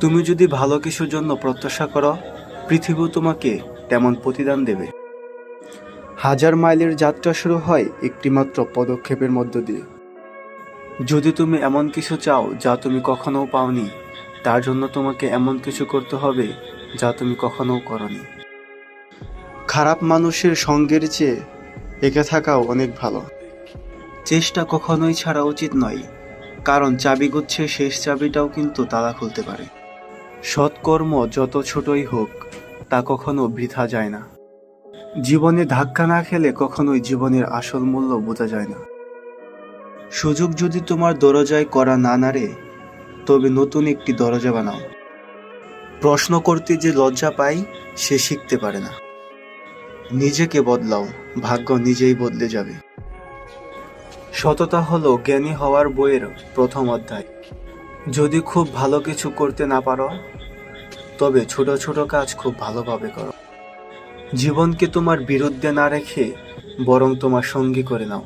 তুমি যদি ভালো কিছুর জন্য প্রত্যাশা করো পৃথিবী তোমাকে তেমন প্রতিদান দেবে। হাজার মাইলের যাত্রা শুরু হয় একটিমাত্র পদক্ষেপের মধ্য দিয়ে। যদি তুমি এমন কিছু চাও যা তুমি কখনো পাওনি, তার জন্য তোমাকে এমন কিছু করতে হবে যা তুমি কখনো করনি। খারাপ মানুষের সঙ্গের চেয়ে একে থাকাও অনেক ভালো। চেষ্টা কখনোই ছাড়া উচিত নয়। কারণ চাবি গুচ্ছে শেষ চাবিটাও কিন্তু তালা খুলতে পারে। সৎকর্ম যত ছোটই হোক, তা কখনো বৃথা যায় না। জীবনে ধাক্কা না খেলে কখনোই জীবনের আসল মূল্য বোঝা যায় না। সুযোগ যদি তোমার দরজায় করা না নাড়ে, তবে নতুন একটি দরজা বানাও। প্রশ্ন করতে যে লজ্জা পাই, সে শিখতে পারে না। নিজেকে বদলাও, ভাগ্য নিজেই বদলে যাবে। সততা হলো জ্ঞানী হওয়ার বইয়ের প্রথম অধ্যায়। যদি খুব ভালো কিছু করতে না পারো, তবে ছোট ছোট কাজ খুব ভালোভাবে করো। জীবনকে তোমার বিরুদ্ধে না রেখে বরং তোমার সঙ্গী করে নাও।